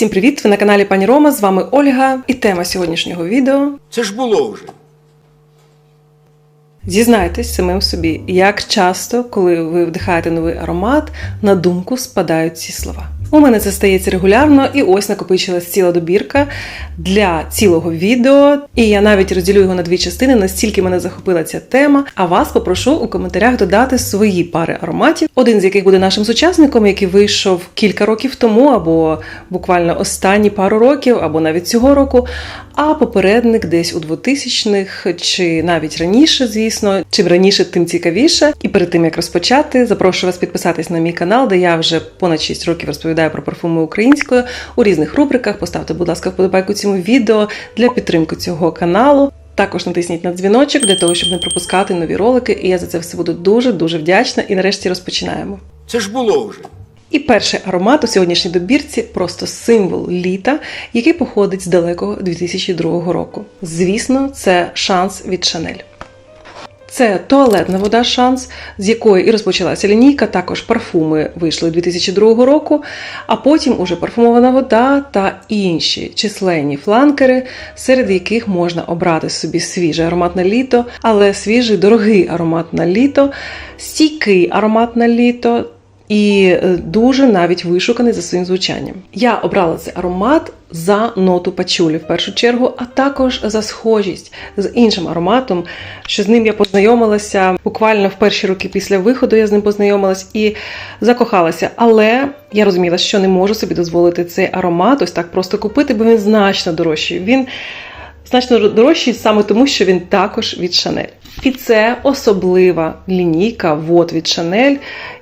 Всім привіт! Ви на каналі Пані Рома. З вами Ольга. І тема сьогоднішнього відео. Це ж було вже. Зізнайтесь самим собі, як часто, коли ви вдихаєте новий аромат, на думку спадають ці слова. У мене це стається регулярно, і ось накопичилась ціла добірка для цілого відео. І я навіть розділю його на дві частини, настільки мене захопила ця тема. А вас попрошу у коментарях додати свої пари ароматів, один з яких буде нашим сучасником, який вийшов кілька років тому, або буквально останні пару років, або навіть цього року. А попередник десь у 2000-х, чи навіть раніше, звісно, чим раніше, тим цікавіше. І перед тим як розпочати, запрошую вас підписатись на мій канал, де я вже понад 6 років розповідаю про парфуми українською у різних рубриках. Поставте, будь ласка, вподобайку цьому відео для підтримки цього каналу. Також натисніть на дзвіночок для того, щоб не пропускати нові ролики. І я за це все буду дуже дуже вдячна. І нарешті розпочинаємо. Це ж було вже. І перший аромат у сьогоднішній добірці просто символ літа, який походить з далекого 2002 року. Звісно, це шанс від Шанель. Це туалетна вода шанс, з якої і розпочалася лінійка. Також парфуми вийшли 2002 року, а потім уже парфумована вода та інші численні фланкери, серед яких можна обрати собі свіже аромат на літо, але свіжий дорогий аромат на літо, стійкий аромат на літо. І е, дуже навіть вишуканий за своїм звучанням. Я обрала цей аромат за ноту пачулі в першу чергу, а також за схожість з іншим ароматом, що з ним я познайомилася буквально в перші роки після виходу. Я з ним познайомилась і закохалася. Але я розуміла, що не можу собі дозволити цей аромат ось так просто купити, бо він значно дорожчий. Він значно дорожчий саме тому, що він також від Шанель. І це особлива лінійка вод від Шанель.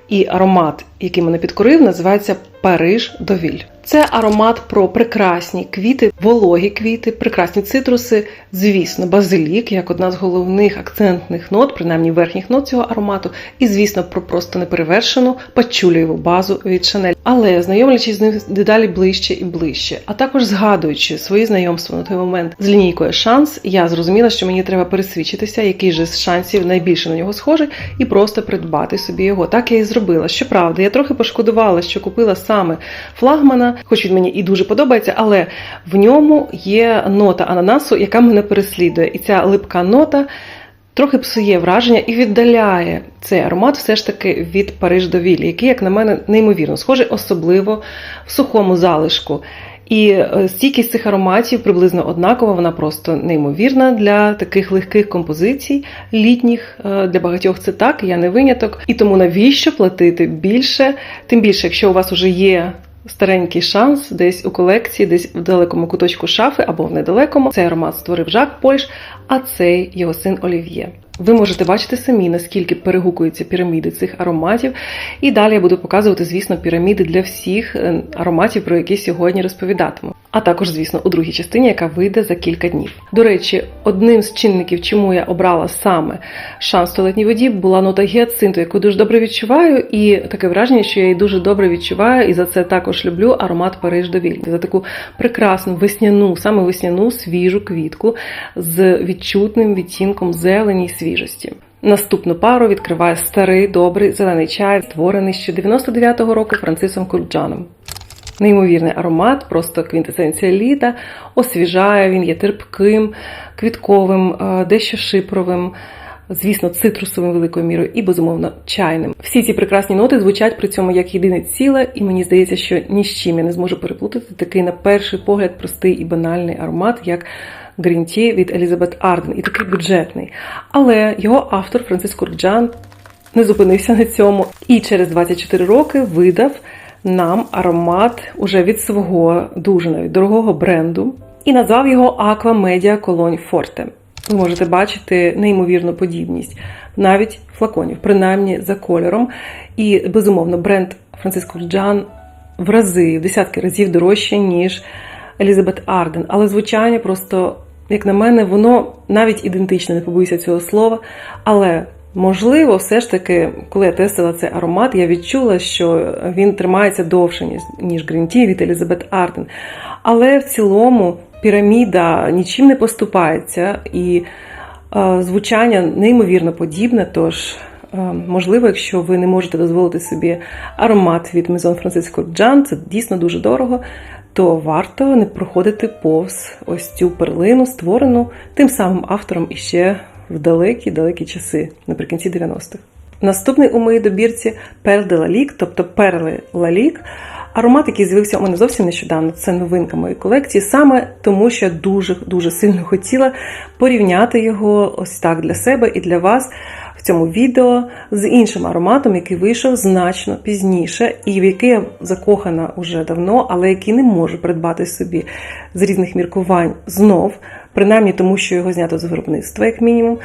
І аромат, який мене підкорив, називається Париж Довіль. Це аромат про прекрасні квіти, вологі квіти, прекрасні цитруси, звісно, базилік, як одна з головних акцентних нот, принаймні верхніх нот цього аромату, і, звісно, про просто неперевершену пачулєву базу від Шанель. Але знайомлячись з ним дедалі ближче і ближче, а також згадуючи свої знайомства на той момент з лінійкою шанс, я зрозуміла, що мені треба пересвідчитися, який же з шансів найбільше на нього схожий, і просто придбати собі його. Так я і зробила. Щоправда, я трохи пошкодувала, що купила саме флагмана, хоч він мені і дуже подобається, але в ньому є нота ананасу, яка мене переслідує. І ця липка нота трохи псує враження і віддаляє цей аромат все ж таки від Париж до Віллі, який, як на мене, неймовірно схожий, особливо в сухому залишку. І е, стійкість цих ароматів приблизно однакова, вона просто неймовірна для таких легких композицій, літніх. Е, Для багатьох це так, я не виняток. І тому навіщо платити більше? Тим більше, якщо у вас вже є старенький шанс десь у колекції, десь в далекому куточку шафи або в недалекому. Цей аромат створив Жак Польш, а цей його син Олів'є. Ви можете бачити самі, наскільки перегукуються піраміди цих ароматів. І далі я буду показувати, звісно, піраміди для всіх е, ароматів, про які сьогодні розповідатиму. А також, звісно, у другій частині, яка вийде за кілька днів. До речі, одним з чинників, чому я обрала саме шанс в туалетній воді, була нота гіацинту, яку дуже добре відчуваю, і таке враження, що я її дуже добре відчуваю, і за це також люблю аромат Париж до Вільні. За таку прекрасну весняну, саме весняну свіжу квітку з відчутним відтінком зелені й свіжості. Наступну пару відкриває старий добрий зелений чай, створений ще 99-го року Францисом Курджаном. Неймовірний аромат, просто квінтесенція літа, освіжає, він є терпким, квітковим, е, дещо шипровим, звісно, цитрусовим великою мірою і, безумовно, чайним. Всі ці прекрасні ноти звучать при цьому як єдине ціле, і мені здається, що ні з чим я не зможу переплутати такий, на перший погляд, простий і банальний аромат, як Грінті від Елізабет Арден, і такий бюджетний. Але його автор Франциск Курджан не зупинився на цьому і через 24 роки видав нам аромат уже від свого дуже навіть дорогого бренду і назвав його Aqua Media Cologne Forte. Ви можете бачити неймовірну подібність навіть флаконів, принаймні за кольором. І безумовно, бренд Франциско Джан в рази, в десятки разів дорожче, ніж Елізабет Арден. Але звучання просто, як на мене, воно навіть ідентичне, не побоюся цього слова. Але Можливо, все ж таки, коли я тестила цей аромат, я відчула, що він тримається довше, ніж, ніж Green від Елізабет Арден. Але в цілому піраміда нічим не поступається, і е, звучання неймовірно подібне. Тож, е, можливо, якщо ви не можете дозволити собі аромат від Maison Francisco Jan, це дійсно дуже дорого, то варто не проходити повз ось цю перлину, створену тим самим автором іще в далекі-далекі часи, наприкінці 90-х. Наступний у моїй добірці Перл Лалік, тобто перли Лалік. Аромат, який з'явився у мене зовсім нещодавно, це новинка моєї колекції, саме тому, що я дуже дуже сильно хотіла порівняти його ось так для себе і для вас в цьому відео з іншим ароматом, який вийшов значно пізніше, і в який я закохана уже давно, але який не можу придбати собі з різних міркувань знов, принаймні тому, що його знято з виробництва, як мінімум.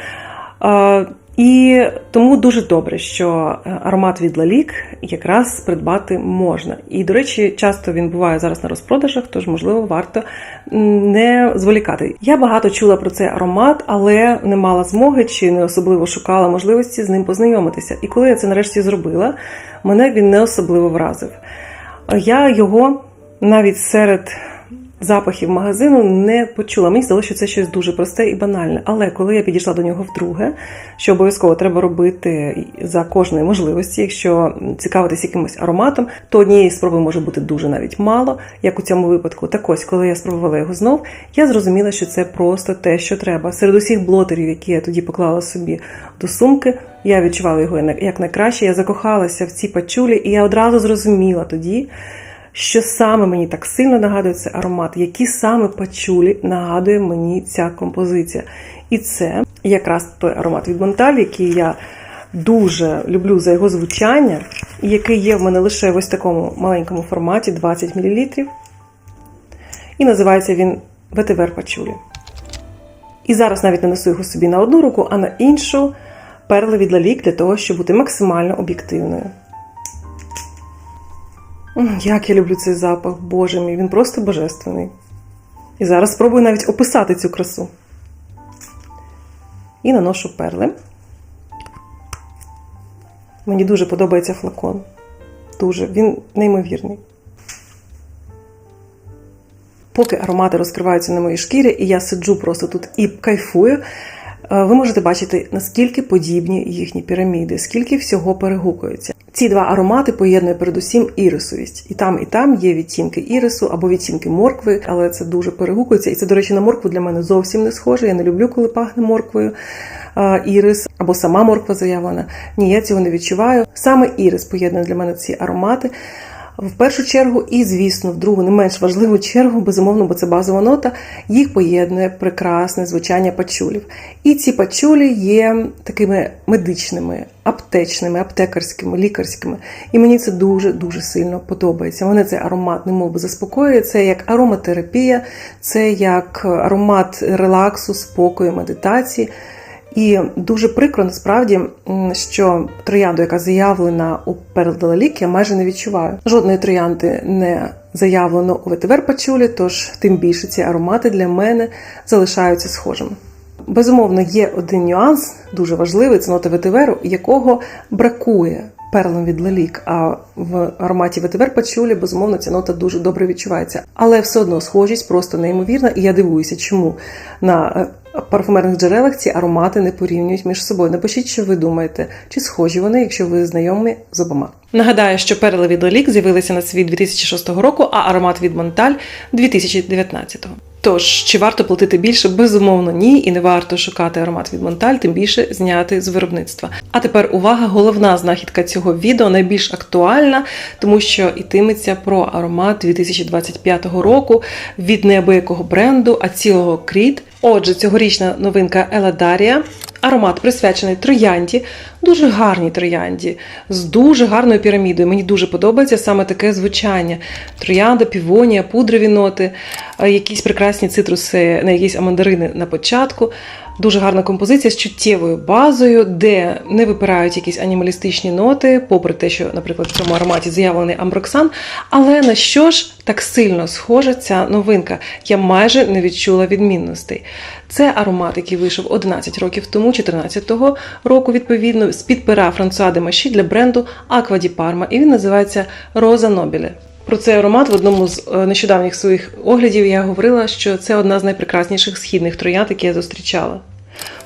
І тому дуже добре, що е, аромат від Лалік якраз придбати можна. І, до речі, часто він буває зараз на розпродажах, тож, можливо, варто не зволікати. Я багато чула про цей аромат, але не мала змоги чи не особливо шукала можливості з ним познайомитися. І коли я це нарешті зробила, мене він не особливо вразив. Я його навіть серед запахів магазину не почула. Мені здалося, що це щось дуже просте і банальне. Але коли я підійшла до нього вдруге, що обов'язково треба робити за кожної можливості, якщо цікавитись якимось ароматом, то однієї спроби може бути дуже навіть мало, як у цьому випадку. Так ось, коли я спробувала його знов, я зрозуміла, що це просто те, що треба. Серед усіх блотерів, які я тоді поклала собі до сумки, я відчувала його як найкраще. Я закохалася в ці пачулі, і я одразу зрозуміла тоді що саме мені так сильно нагадує цей аромат, які саме пачулі нагадує мені ця композиція. І це якраз той аромат від Монталь, який я дуже люблю за його звучання, і який є в мене лише в ось такому маленькому форматі 20 мл. І називається він ветивер пачулі. І зараз навіть не несу його собі на одну руку, а на іншу перли від лалік для того, щоб бути максимально об'єктивною. Як я люблю цей запах, боже мій, він просто божественний. І зараз спробую навіть описати цю красу. І наношу перли. Мені дуже подобається флакон. Дуже, він неймовірний. Поки аромати розкриваються на моїй шкірі, і я сиджу просто тут і кайфую, ви можете бачити, наскільки подібні їхні піраміди, скільки всього перегукується. Ці два аромати поєднує передусім ірисовість. І там, і там є відтінки ірису або відтінки моркви, але це дуже перегукується. І це, до речі, на моркву для мене зовсім не схоже. Я не люблю, коли пахне морквою. е, Ірис або сама морква заявлена. Ні, я цього не відчуваю. Саме ірис поєднує для мене ці аромати. В першу чергу, і, звісно, в другу не менш важливу чергу, безумовно, бо це базова нота, їх поєднує прекрасне звучання пачулів. І ці пачулі є такими медичними, аптечними, аптекарськими, лікарськими. І мені це дуже-дуже сильно подобається. Мене цей аромат немов би заспокоює. Це як ароматерапія, це як аромат релаксу, спокою, медитації. І дуже прикро насправді, що троянду, яка заявлена у переделалік, я майже не відчуваю. Жодної троянди не заявлено у ветивер пачулі, тож тим більше ці аромати для мене залишаються схожими. Безумовно, є один нюанс, дуже важливий, це нота ветиверу, якого бракує перлом від лалік. А в ароматі ветивер пачулі, безумовно, ця нота дуже добре відчувається. Але все одно схожість просто неймовірна, і я дивуюся, чому на е, парфумерних джерелах ці аромати не порівнюють між собою. Напишіть, що ви думаєте, чи схожі вони, якщо ви знайомі з обома. Нагадаю, що перли від лік з'явилися на світ 2006 року, а аромат від Монталь 2019. Тож, чи варто платити більше? Безумовно, ні, і не варто шукати аромат від Монталь, тим більше зняти з виробництва. А тепер увага, головна знахідка цього відео найбільш актуальна, тому що йтиметься про аромат 2025 року від неабиякого бренду, а цілого Кріт. Отже, цьогорічна новинка Еладарія. Аромат присвячений троянді, дуже гарній троянді, з дуже гарною пірамідою. Мені дуже подобається саме таке звучання: троянда, півонія, пудрові ноти, е, якісь прекрасні цитруси, на якісь амандарини на початку. Дуже гарна композиція з чуттєвою базою, де не випирають якісь анімалістичні ноти, попри те, що, наприклад, в цьому ароматі заявлений амброксан. Але на що ж так сильно схожа ця новинка? Я майже не відчула відмінностей. Це аромат, який вийшов 11 років тому, 14-го року, відповідно, з-під пера Франсуа де Маші для бренду Аква ді Парма, і він називається Роза Нобіле. Про цей аромат в одному з е, нещодавніх своїх оглядів я говорила, що це одна з найпрекрасніших східних троянд, які я зустрічала.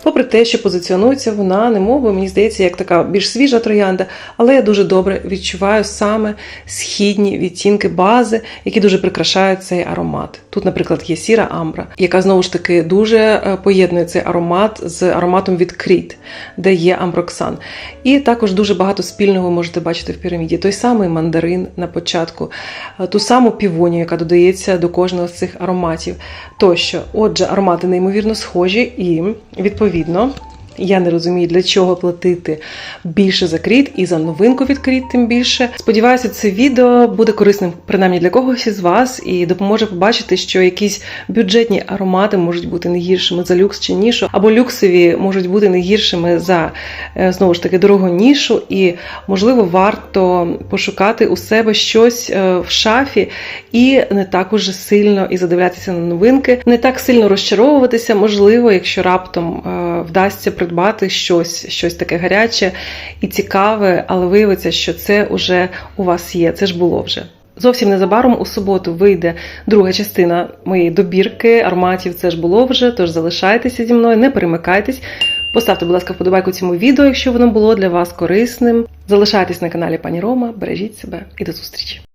Попри те, що позиціонується вона, немов, мені здається, як така більш свіжа троянда, але я дуже добре відчуваю саме східні відтінки бази, які дуже прикрашають цей аромат. Тут, наприклад, є сіра амбра, яка знову ж таки дуже е, поєднує цей аромат з ароматом від Кріт, де є амброксан. І також дуже багато спільного ви можете бачити в піраміді. Той самий мандарин на початку, е, ту саму півонію, яка додається до кожного з цих ароматів. Тощо, отже, аромати неймовірно схожі, і відповідно. Я не розумію, для чого платити більше за кріт і за новинку від тим більше. Сподіваюся, це відео буде корисним принаймні для когось із вас і допоможе побачити, що якісь бюджетні аромати можуть бути не гіршими за люкс чи нішу, або люксові можуть бути не гіршими за е, знову ж таки дорогу нішу, і можливо варто пошукати у себе щось е, в шафі і не так уже сильно і задивлятися на новинки, не так сильно розчаровуватися, можливо, якщо раптом е, вдасться придбати щось, щось таке гаряче і цікаве, але виявиться, що це уже у вас є. Це ж було вже. Зовсім незабаром у суботу вийде друга частина моєї добірки ароматів. Це ж було вже. Тож залишайтеся зі мною, не перемикайтесь. Поставте, будь ласка, вподобайку цьому відео, якщо воно було для вас корисним. Залишайтесь на каналі Пані Рома, бережіть себе і до зустрічі!